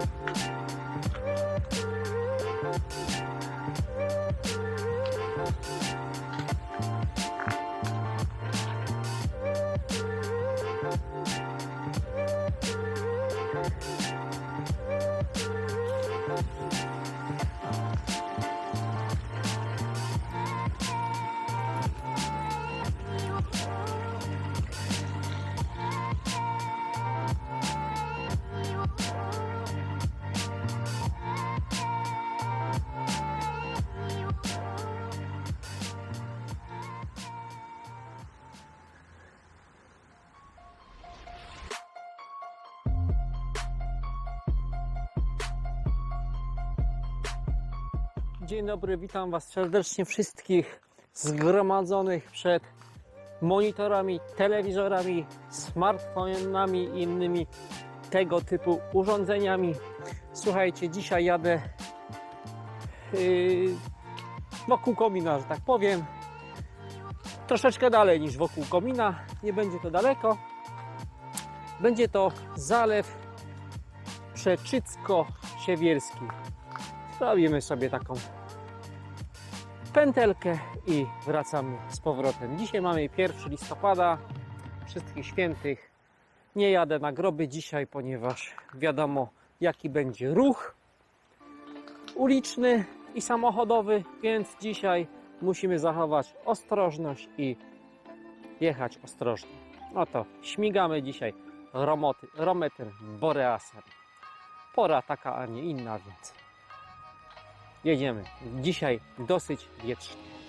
you Dzień dobry, witam Was serdecznie wszystkich zgromadzonych przed monitorami, telewizorami, smartfonami i innymi tego typu urządzeniami. Słuchajcie, dzisiaj jadę yy, wokół komina, że tak powiem. Troszeczkę dalej niż wokół komina, nie będzie to daleko. Będzie to zalew Przeczycko-Siewierski. Zrobimy sobie taką pętelkę i wracamy z powrotem. Dzisiaj mamy 1 listopada, wszystkich świętych. Nie jadę na groby dzisiaj, ponieważ wiadomo jaki będzie ruch uliczny i samochodowy, więc dzisiaj musimy zachować ostrożność i jechać ostrożnie. No to śmigamy dzisiaj romoty, rometem Boreasem. Pora taka, a nie inna, więc jedziemy. Dzisiaj dosyć wietrznie.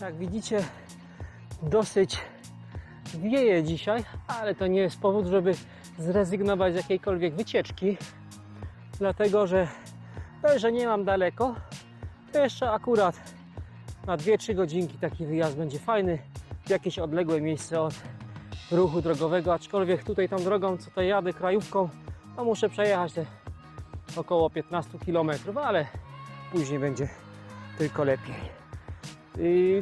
Jak widzicie, dosyć wieje dzisiaj, ale to nie jest powód, żeby zrezygnować z jakiejkolwiek wycieczki, dlatego że dość, że nie mam daleko, to jeszcze akurat na 2-3 godzinki taki wyjazd będzie fajny w jakieś odległe miejsce od ruchu drogowego, aczkolwiek tutaj tą drogą, co to jadę krajówką, to muszę przejechać te około 15 km, ale później będzie tylko lepiej.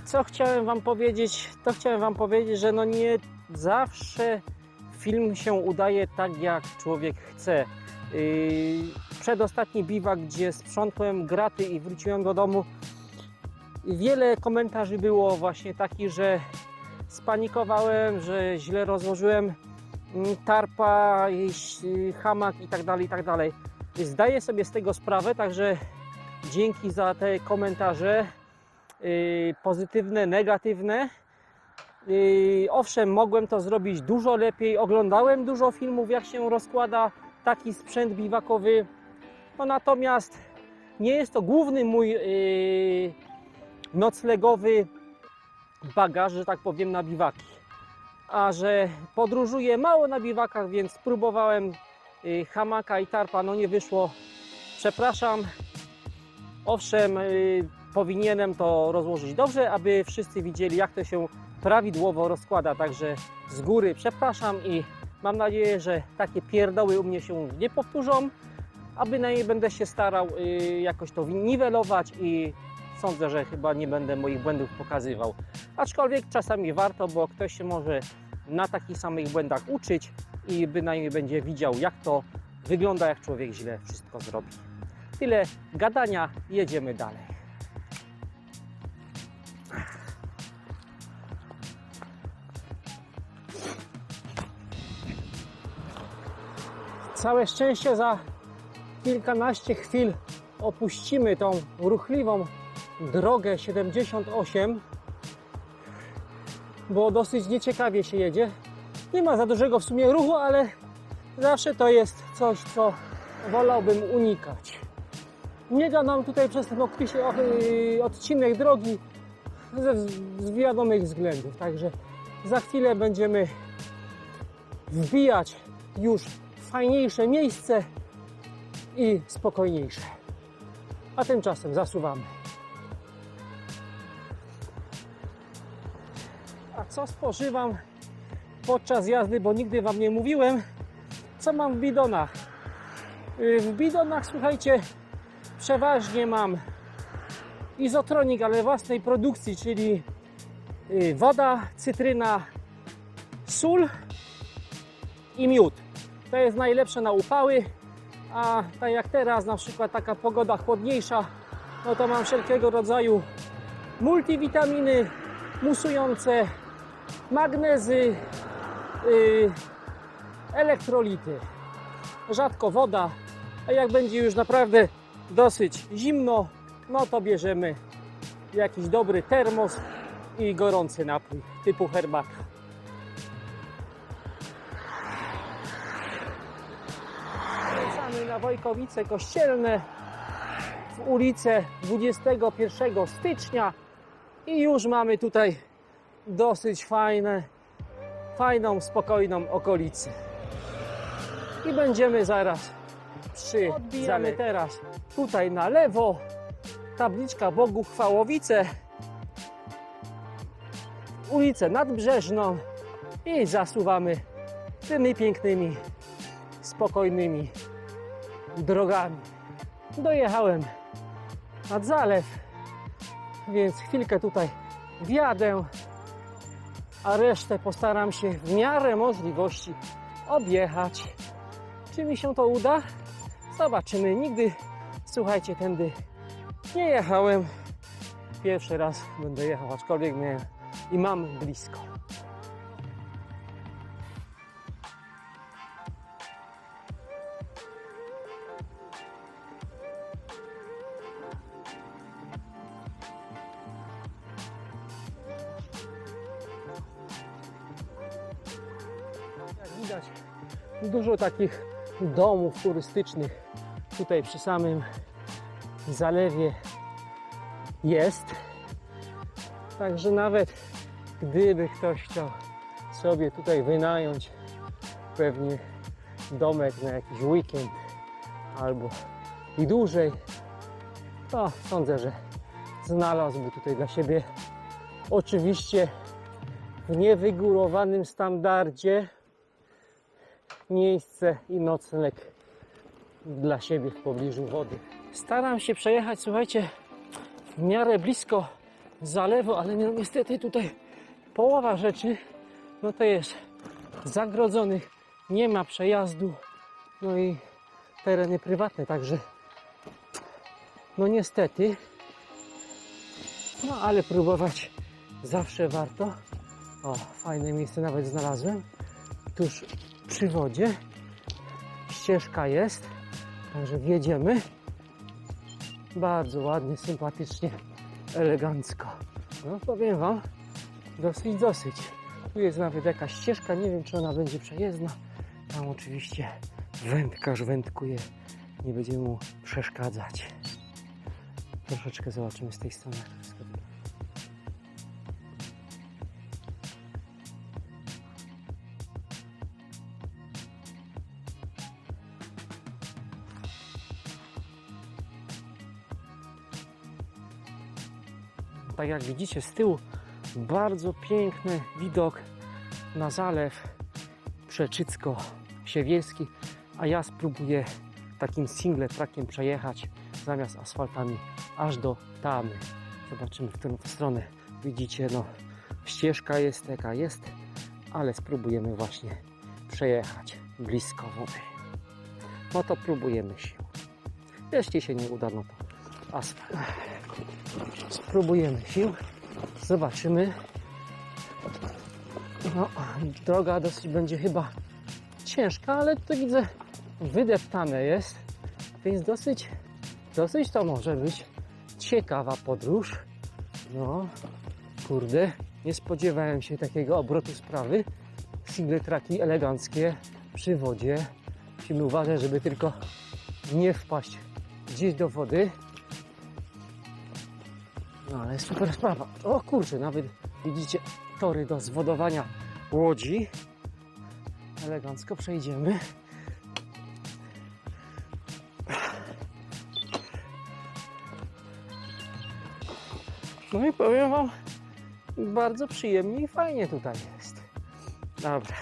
Co chciałem Wam powiedzieć? To chciałem Wam powiedzieć, że no nie zawsze film się udaje tak, jak człowiek chce. Przedostatni biwak, gdzie sprzątłem graty i wróciłem do domu, wiele komentarzy było właśnie takich, że spanikowałem, że źle rozłożyłem mm, tarpa, yy, hamak i tak dalej, i tak dalej. Zdaję sobie z tego sprawę, także dzięki za te komentarze pozytywne, negatywne. Yy, owszem, mogłem to zrobić dużo lepiej. Oglądałem dużo filmów, jak się rozkłada taki sprzęt biwakowy. No natomiast nie jest to główny mój yy, noclegowy bagaż, że tak powiem, na biwaki. A że podróżuję mało na biwakach, więc spróbowałem hamaka i tarpa, no nie wyszło. Przepraszam. Owszem, powinienem to rozłożyć dobrze, aby wszyscy widzieli, jak to się prawidłowo rozkłada. Także z góry przepraszam i mam nadzieję, że takie pierdoły u mnie się nie powtórzą, a bynajmniej będę się starał y, jakoś to niwelować i sądzę, że chyba nie będę moich błędów pokazywał. Aczkolwiek czasami warto, bo ktoś się może na takich samych błędach uczyć i bynajmniej będzie widział, jak to wygląda, jak człowiek źle wszystko zrobi. Tyle gadania, jedziemy dalej. Całe szczęście za kilkanaście chwil opuścimy tą ruchliwą drogę 78, bo dosyć nieciekawie się jedzie. Nie ma za dużego w sumie ruchu, ale zawsze to jest coś, co wolałbym unikać. Nie da nam tutaj przez ten okresie, yy, odcinek drogi ze, z wiadomych względów, także za chwilę będziemy wbijać już fajniejsze miejsce i spokojniejsze. A tymczasem zasuwamy. A co spożywam podczas jazdy, bo nigdy Wam nie mówiłem, co mam w bidonach. Yy, W bidonach, słuchajcie, przeważnie mam izotronik, ale własnej produkcji, czyli yy, woda, cytryna, sól i miód. To jest najlepsze na upały, a tak jak teraz, na przykład taka pogoda chłodniejsza, no to mam wszelkiego rodzaju multivitaminy musujące, magnezy, yy, elektrolity. Rzadko woda, a jak będzie już naprawdę dosyć zimno, no to bierzemy jakiś dobry termos i gorący napój typu herbata. Na Wojkowice Kościelne w ulicę 21 stycznia. I już mamy tutaj dosyć fajne, fajną, spokojną okolicę. I będziemy zaraz przy Odbijamy teraz tutaj na lewo. Tabliczka Bogu Chwałowice. Ulicę Nadbrzeżną. I zasuwamy tymi pięknymi spokojnymi drogami. Dojechałem nad zalew, więc chwilkę tutaj wjadę, a resztę postaram się w miarę możliwości objechać. Czy mi się to uda? Zobaczymy. Nigdy, słuchajcie, tędy nie jechałem. Pierwszy raz będę jechał, aczkolwiek miałem i mam blisko. Dużo takich domów turystycznych tutaj przy samym zalewie jest. Także nawet gdyby ktoś chciał sobie tutaj wynająć pewnie domek na jakiś weekend albo i dłużej, to sądzę, że znalazłby tutaj dla siebie oczywiście w niewygórowanym standardzie miejsce i nocleg dla siebie w pobliżu wody. Staram się przejechać, słuchajcie, w miarę blisko zalewu, ale no, niestety tutaj połowa rzeczy no to jest zagrodzonych, nie ma przejazdu, no i tereny prywatne, także no niestety, no ale próbować zawsze warto. O, fajne miejsce nawet znalazłem, tuż przy wodzie. Ścieżka jest, także wjedziemy. Bardzo ładnie, sympatycznie, elegancko. No powiem Wam, dosyć, dosyć. Tu jest nawet jakaś ścieżka, nie wiem czy ona będzie przejezdna. Tam oczywiście wędkarz wędkuje, nie będziemy mu przeszkadzać. Troszeczkę zobaczymy z tej strony. jak to wszystko Tak jak widzicie z tyłu, bardzo piękny widok na zalew Przeczycko-Siewierski, a ja spróbuję takim single trackiem przejechać zamiast asfaltami aż do Tamy. Zobaczymy w którą stronę. Widzicie, no ścieżka jest taka jest, ale spróbujemy właśnie przejechać blisko wody. No to próbujemy sił. Jeśli się nie uda, no to asfalt. Spróbujemy sił. Zobaczymy. No, droga dosyć będzie chyba ciężka, ale to widzę wydeptane jest, więc dosyć, dosyć to może być ciekawa podróż. No, kurde, nie spodziewałem się takiego obrotu sprawy. Single traki eleganckie przy wodzie. Musimy uważać, żeby tylko nie wpaść gdzieś do wody. No ale super sprawa. O kurczę, nawet widzicie tory do zwodowania łodzi. Elegancko przejdziemy. No i powiem Wam, bardzo przyjemnie i fajnie tutaj jest. Dobra.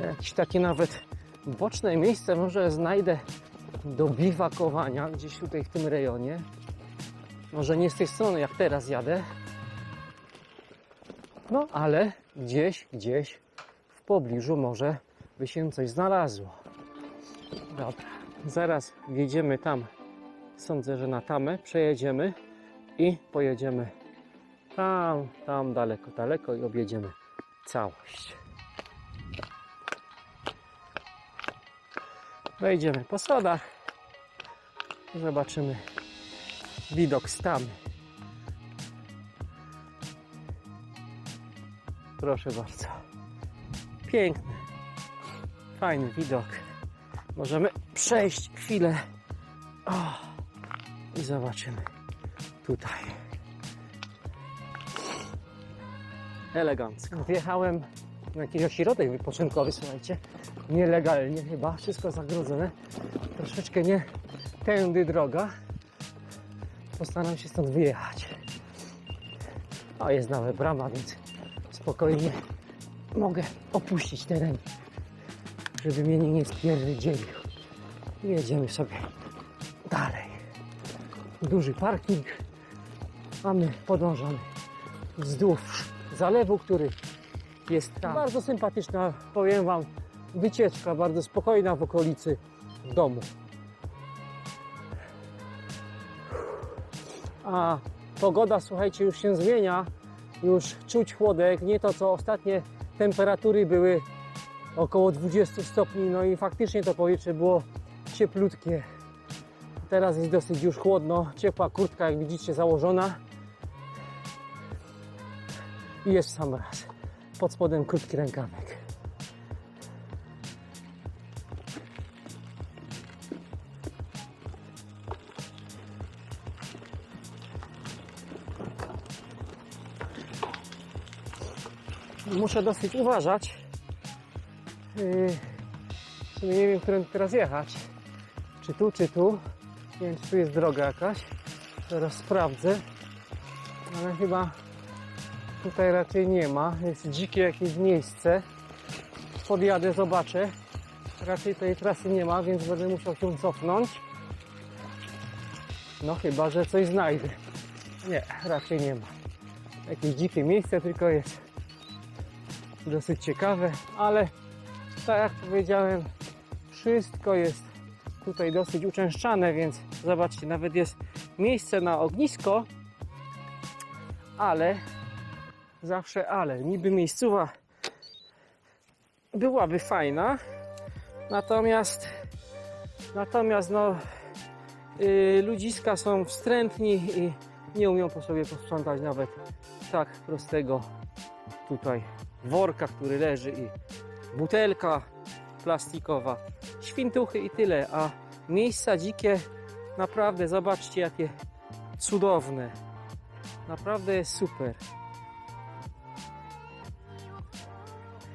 Jakieś takie nawet boczne miejsce może znajdę do biwakowania gdzieś tutaj w tym rejonie. Może nie z tej strony jak teraz jadę. No ale gdzieś, gdzieś w pobliżu może by się coś znalazło. Dobra, zaraz wjedziemy tam. Sądzę, że na tamę przejedziemy i pojedziemy tam, tam daleko, daleko i objedziemy całość. Wejdziemy po schodach. Zobaczymy widok z tamy. Proszę bardzo. Piękny, fajny widok. Możemy przejść chwilę o, i zobaczymy tutaj. Elegancko. Wjechałem na jakiś ośrodek wypoczynkowy, słuchajcie. Nielegalnie chyba, wszystko zagrodzone. Troszeczkę nie tędy droga. Postaram się stąd wyjechać. O, jest nawet brama, więc spokojnie mogę opuścić teren, żeby mnie nie spierdzielił. Jedziemy sobie dalej. Duży parking, a my podążamy wzdłuż zalewu, który jest tam. Bardzo sympatyczna, powiem Wam, wycieczka, bardzo spokojna w okolicy domu. A pogoda, słuchajcie, już się zmienia, już czuć chłodek, nie to co ostatnie temperatury były około 20 stopni, no i faktycznie to powietrze było cieplutkie. Teraz jest dosyć już chłodno, ciepła kurtka, jak widzicie, założona. I jest sam raz. Pod spodem krótki rękawek. Muszę dosyć uważać. Yy, nie wiem, którym teraz jechać. Czy tu, czy tu. Nie wiem, czy tu jest droga jakaś. Teraz sprawdzę. Ale chyba tutaj raczej nie ma. Jest dzikie jakieś miejsce. Podjadę, zobaczę. Raczej tej trasy nie ma, więc będę musiał się cofnąć. No chyba, że coś znajdę. Nie, raczej nie ma. Jakieś dzikie miejsce tylko jest. Dosyć ciekawe, ale tak jak powiedziałem, wszystko jest tutaj dosyć uczęszczane, więc zobaczcie, nawet jest miejsce na ognisko, ale zawsze ale, niby miejscowa byłaby fajna, natomiast natomiast no yy, ludziska są wstrętni i nie umią po sobie posprzątać nawet tak prostego tutaj worka, który leży i butelka plastikowa, świntuchy i tyle, a miejsca dzikie naprawdę zobaczcie jakie cudowne. Naprawdę jest super.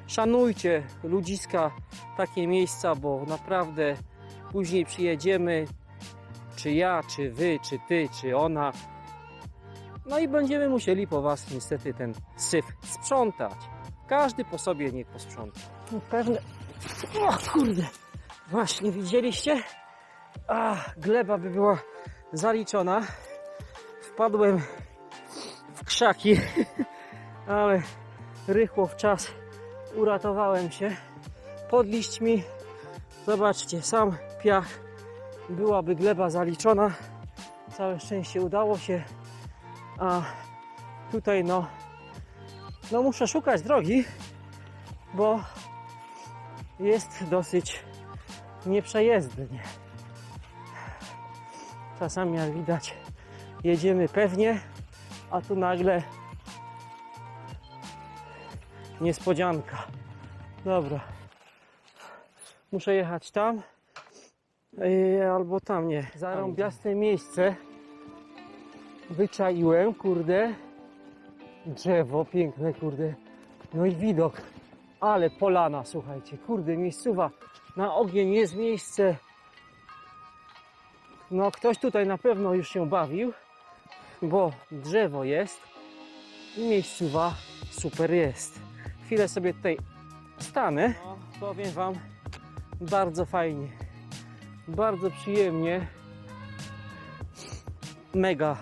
Szanujcie ludziska takie miejsca, bo naprawdę później przyjedziemy, czy ja, czy wy, czy ty, czy ona. No i będziemy musieli po was niestety ten syf sprzątać. Każdy po sobie niech posprząta. No pewne. O kurde! Właśnie widzieliście? A, gleba by była zaliczona. Wpadłem krzaki, ale rychło w czas uratowałem się. Pod liśćmi, zobaczcie, sam piach, byłaby gleba zaliczona. Całe szczęście udało się, a tutaj no, no muszę szukać drogi, bo jest dosyć nieprzejezdnie. Czasami jak widać jedziemy pewnie, a tu nagle niespodzianka. Dobra. Muszę jechać tam. Yy, albo tam nie. Zarąbiaste miejsce. Wyczaiłem, kurde. Drzewo piękne, kurde. No i widok. Ale polana, słuchajcie. Kurde, miejscowa. Na ogień jest miejsce. No, ktoś tutaj na pewno już się bawił, bo drzewo jest i miejscowa super jest. Chwilę sobie tutaj stanę. No, powiem Wam, bardzo fajnie, bardzo przyjemnie, mega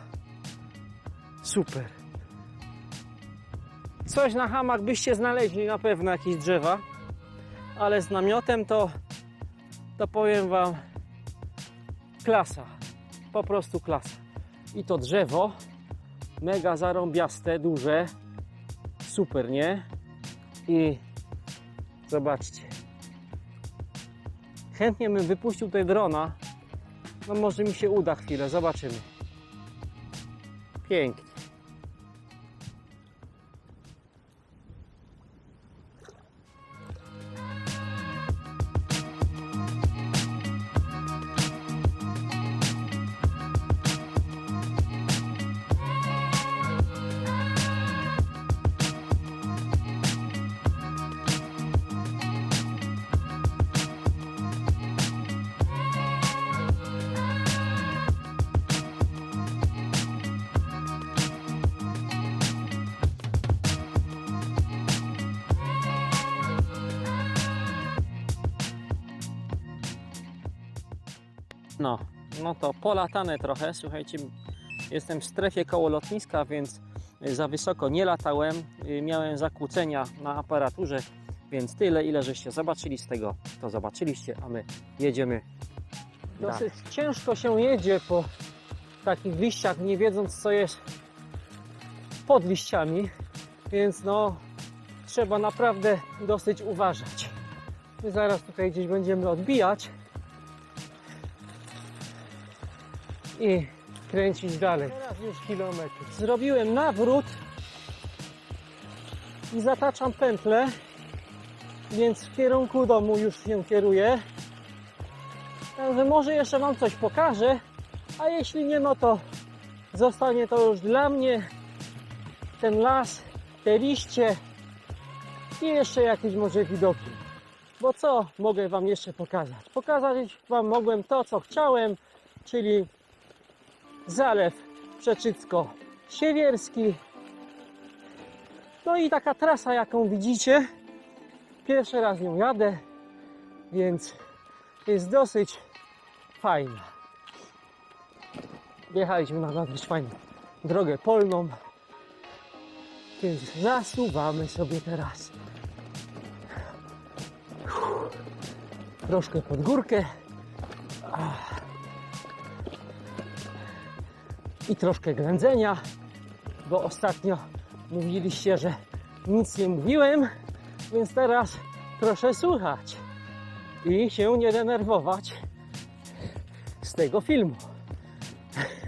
super. Coś na hamak byście znaleźli na pewno jakieś drzewa, ale z namiotem to, to powiem Wam klasa, po prostu klasa. I to drzewo, mega zarąbiaste, duże, super, nie? I zobaczcie. Chętnie bym wypuścił tutaj drona. No może mi się uda chwilę, zobaczymy. Pięknie. No, to polatane trochę. Słuchajcie, jestem w strefie koło lotniska, więc za wysoko nie latałem. Y, Miałem zakłócenia na aparaturze, więc tyle, ile żeście zobaczyli z tego, to zobaczyliście, a my jedziemy. Dosyć ciężko się jedzie po takich liściach, nie wiedząc co jest pod liściami, więc no trzeba naprawdę dosyć uważać. My zaraz tutaj gdzieś będziemy odbijać. I kręcić dalej. Teraz już kilometr. Zrobiłem nawrót i zataczam pętlę, więc w kierunku domu już się kieruję. Także może jeszcze Wam coś pokażę, a jeśli nie, no to zostanie to już dla mnie ten las, te liście i jeszcze jakieś może widoki. Bo co mogę Wam jeszcze pokazać? Pokazać Wam mogłem to, co chciałem, czyli Zalew Przeczycko-Siewierski. No i taka trasa, jaką widzicie. Pierwszy raz nią jadę, więc jest dosyć fajna. Wjechaliśmy na dosyć fajną drogę polną, więc zasuwamy sobie teraz. Troszkę pod górkę. I troszkę ględzenia, bo ostatnio mówiliście, że nic nie mówiłem, więc teraz proszę słuchać i się nie denerwować z tego filmu.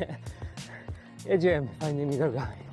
Jedziemy fajnymi drogami.